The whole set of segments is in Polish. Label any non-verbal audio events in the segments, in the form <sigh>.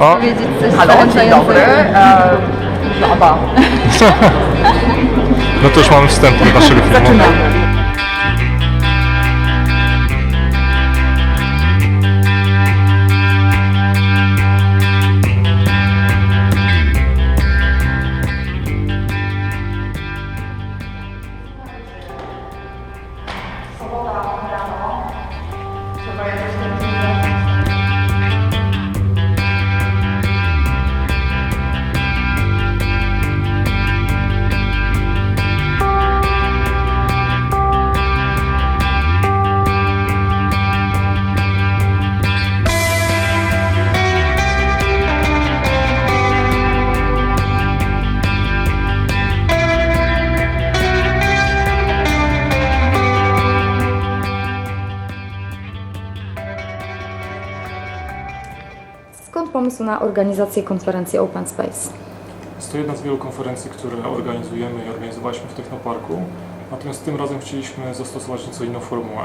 O. powiedzieć coś Halo, dzień dobry. E, Baba. <laughs> No to już mamy wstęp do naszego filmu. Zaczynamy. Pomysł na organizację konferencji Open Space? Jest to jedna z wielu konferencji, które organizujemy i organizowaliśmy w Technoparku. Natomiast tym razem chcieliśmy zastosować nieco inną formułę.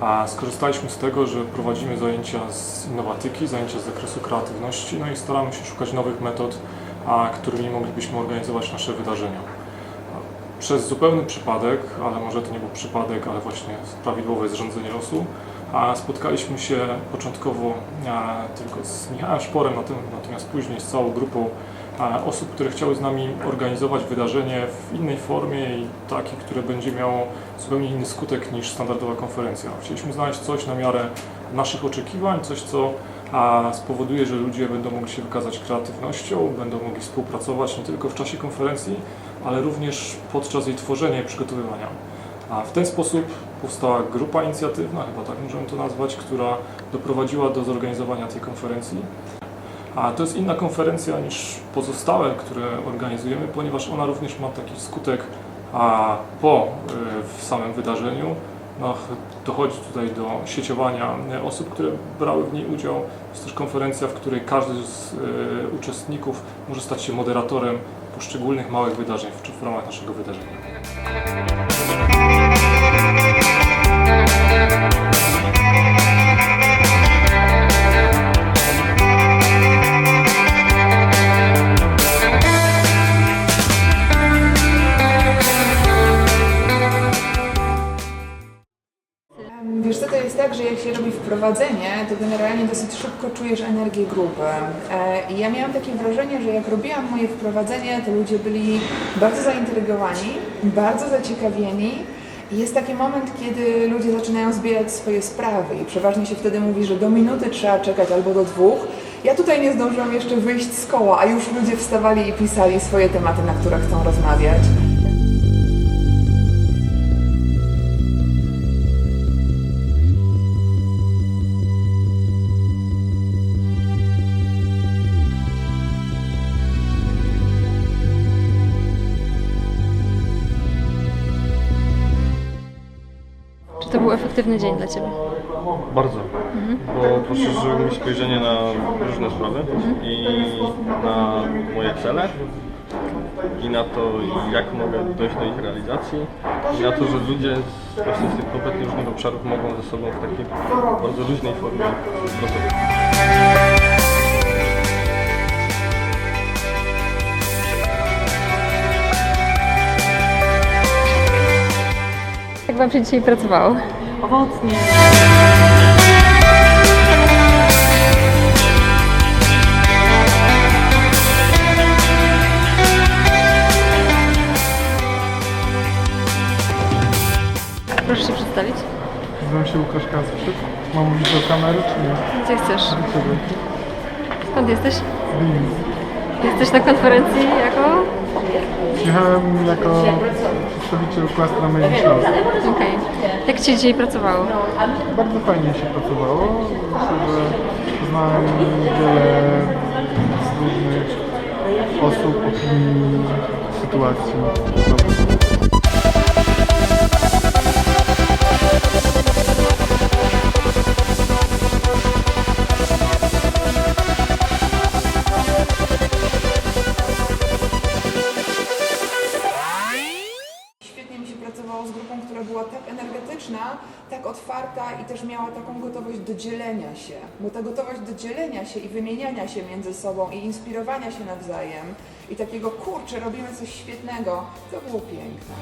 A skorzystaliśmy z tego, że prowadzimy zajęcia z innowatyki, zajęcia z zakresu kreatywności, no i staramy się szukać nowych metod, a, którymi moglibyśmy organizować nasze wydarzenia. Przez zupełny przypadek, ale może to nie był przypadek, ale właśnie prawidłowe zrządzenie losu, a spotkaliśmy się początkowo a, tylko z Michałem Szporem, natomiast później z całą grupą a, osób, które chciały z nami organizować wydarzenie w innej formie i takie, które będzie miało zupełnie inny skutek niż standardowa konferencja. Chcieliśmy znaleźć coś na miarę naszych oczekiwań, coś co a, spowoduje, że ludzie będą mogli się wykazać kreatywnością, będą mogli współpracować nie tylko w czasie konferencji, ale również podczas jej tworzenia i przygotowywania. A w ten sposób powstała grupa inicjatywna, chyba tak możemy to nazwać, która doprowadziła do zorganizowania tej konferencji. A to jest inna konferencja niż pozostałe, które organizujemy, ponieważ ona również ma taki skutek a po y, w samym wydarzeniu. No, dochodzi tutaj do sieciowania y, osób, które brały w niej udział. Jest też konferencja, w której każdy z y, uczestników może stać się moderatorem poszczególnych małych wydarzeń w ramach naszego wydarzenia. Wiesz co, to jest tak, że jak się robi wprowadzenie, to generalnie dosyć szybko czujesz energię grupy. E, I ja miałam takie wrażenie, że jak robiłam moje wprowadzenie, to ludzie byli bardzo zaintrygowani, bardzo zaciekawieni. Jest taki moment, kiedy ludzie zaczynają zbierać swoje sprawy i przeważnie się wtedy mówi, że do minuty trzeba czekać albo do dwóch. Ja tutaj nie zdążyłam jeszcze wyjść z koła, a już ludzie wstawali i pisali swoje tematy, na które chcą rozmawiać. To był efektywny dzień dla Ciebie? Bardzo, bo poszerzyło mi spojrzenie na różne sprawy i na moje cele i na to, jak mogę dojść do ich realizacji i na to, że ludzie z, właśnie z tych kompletnie różnych obszarów mogą ze sobą w takiej bardzo luźnej formie pracować. Wam się dzisiaj pracowało? Owocnie. Proszę się przedstawić. Nazywam się Łukasz Kasprzyk. Mam mówić do kamery, czy nie? Gdzie chcesz? Ciebie. Skąd jesteś? Winnic. Jesteś na konferencji jako? Przyjechałem jako przedstawiciel klastra Śląsk. Okej. Jak Ci dzisiaj pracowało? Bardzo fajnie się pracowało. Myślę, że poznałem wiele z różnych osób, opinii, sytuacji. Pracowało z grupą, która była tak energetyczna, tak otwarta i też miała taką gotowość do dzielenia się, bo ta gotowość do dzielenia się i wymieniania się między sobą i inspirowania się nawzajem i takiego kurczę, robimy coś świetnego, to było piękne.